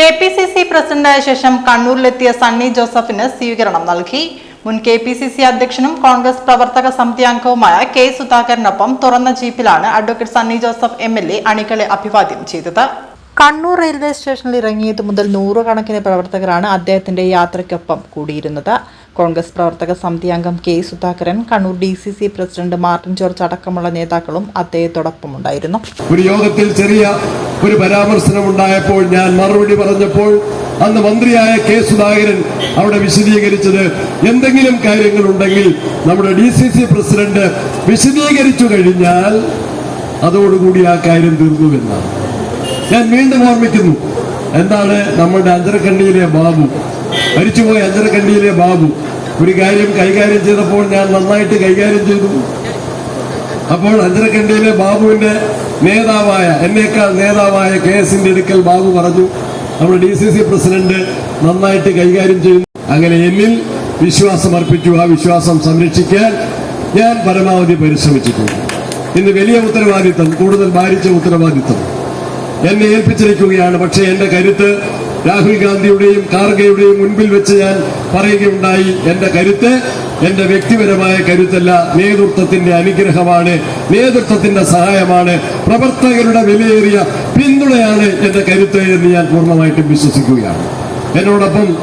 K P C C പ്രസിഡന്റായ ശേഷം കണ്ണൂരിലെത്തിയ സണ്ണി ജോസഫിന് സ്വീകരണം നൽകി. മുൻ കെ പി സി സി അധ്യക്ഷനും കോൺഗ്രസ് പ്രവർത്തക സമിതി അംഗവുമായ കെ സുധാകരനൊപ്പം തുറന്ന ജീപ്പിലാണ് advocate Sunny Joseph M L A അണികളെ അഭിവാദ്യം ചെയ്തത്. കണ്ണൂർ റെയിൽവേ സ്റ്റേഷനിൽ ഇറങ്ങിയത് മുതൽ നൂറുകണക്കിന് പ്രവർത്തകരാണ് അദ്ദേഹത്തിന്റെ യാത്രയ്ക്കൊപ്പം കൂടിയിരുന്നത്. കോൺഗ്രസ് പ്രവർത്തക സമിതി അംഗം K Sudhakaran Kannur D C C president Martin George അടക്കമുള്ള നേതാക്കളും അദ്ദേഹത്തോടൊപ്പം ഉണ്ടായിരുന്നു ഒരു യോഗത്തിൽ ചെറിയ ഒരു പരാമർശനം ഉണ്ടായപ്പോൾ ഞാൻ മറുപടി പറഞ്ഞപ്പോൾ അന്ന് മന്ത്രിയായ കെ സുധാകരൻ അവിടെ വിശദീകരിച്ചത് എന്തെങ്കിലും കാര്യങ്ങളുണ്ടെങ്കിൽ നമ്മുടെ ഡി സി സി പ്രസിഡന്റ് വിശദീകരിച്ചു കഴിഞ്ഞാൽ അതോടുകൂടി ആ കാര്യം തീർന്നുവെന്നാണ്. ഞാൻ വീണ്ടും ഓർമ്മിക്കുന്നു. എന്താണ് നമ്മളുടെ അഞ്ചരക്കണ്ടിയിലെ ബാബു? മരിച്ചുപോയ അഞ്ചരക്കണ്ടിയിലെ ബാബു. ഒരു കാര്യം കൈകാര്യം ചെയ്തപ്പോൾ ഞാൻ നന്നായിട്ട് കൈകാര്യം ചെയ്തു. അപ്പോൾ അഞ്ചരക്കണ്ടിയിലെ ബാബുവിന്റെ നേതാവായ എന്നേക്കാൾ നേതാവായ കെ എസിന്റെ അടുക്കൽ ബാബു പറഞ്ഞു നമ്മുടെ ഡി സി സി പ്രസിഡന്റ് നന്നായിട്ട് കൈകാര്യം ചെയ്യുന്നു. അങ്ങനെ എന്നിൽ വിശ്വാസം അർപ്പിച്ചു. ആ വിശ്വാസം സംരക്ഷിക്കാൻ ഞാൻ പരമാവധി പരിശ്രമിച്ചിട്ടുണ്ട്. ഇന്ന് വലിയ ഉത്തരവാദിത്തം കൂടുതൽ ഭാരിച്ച ഉത്തരവാദിത്തം. എന്നെ ഏൽപ്പിച്ചിരിക്കുകയാണ്. പക്ഷേ എന്റെ കരുത്ത് രാഹുൽ ഗാന്ധിയുടെയും കാർഗയുടെയും മുൻപിൽ വെച്ച് ഞാൻ പറയുകയുണ്ടായി. എന്റെ കരുത്ത് എന്റെ വ്യക്തിപരമായ കരുത്തല്ല. നേതൃത്വത്തിന്റെ അനുഗ്രഹമാണ് നേതൃത്വത്തിന്റെ സഹായമാണ് പ്രവർത്തകരുടെ വിലയേറിയ പിന്തുണയാണ് എന്റെ കരുത്ത് എന്ന് ഞാൻ പൂർണമായിട്ടും വിശ്വസിക്കുകയാണ്. എന്നോടൊപ്പം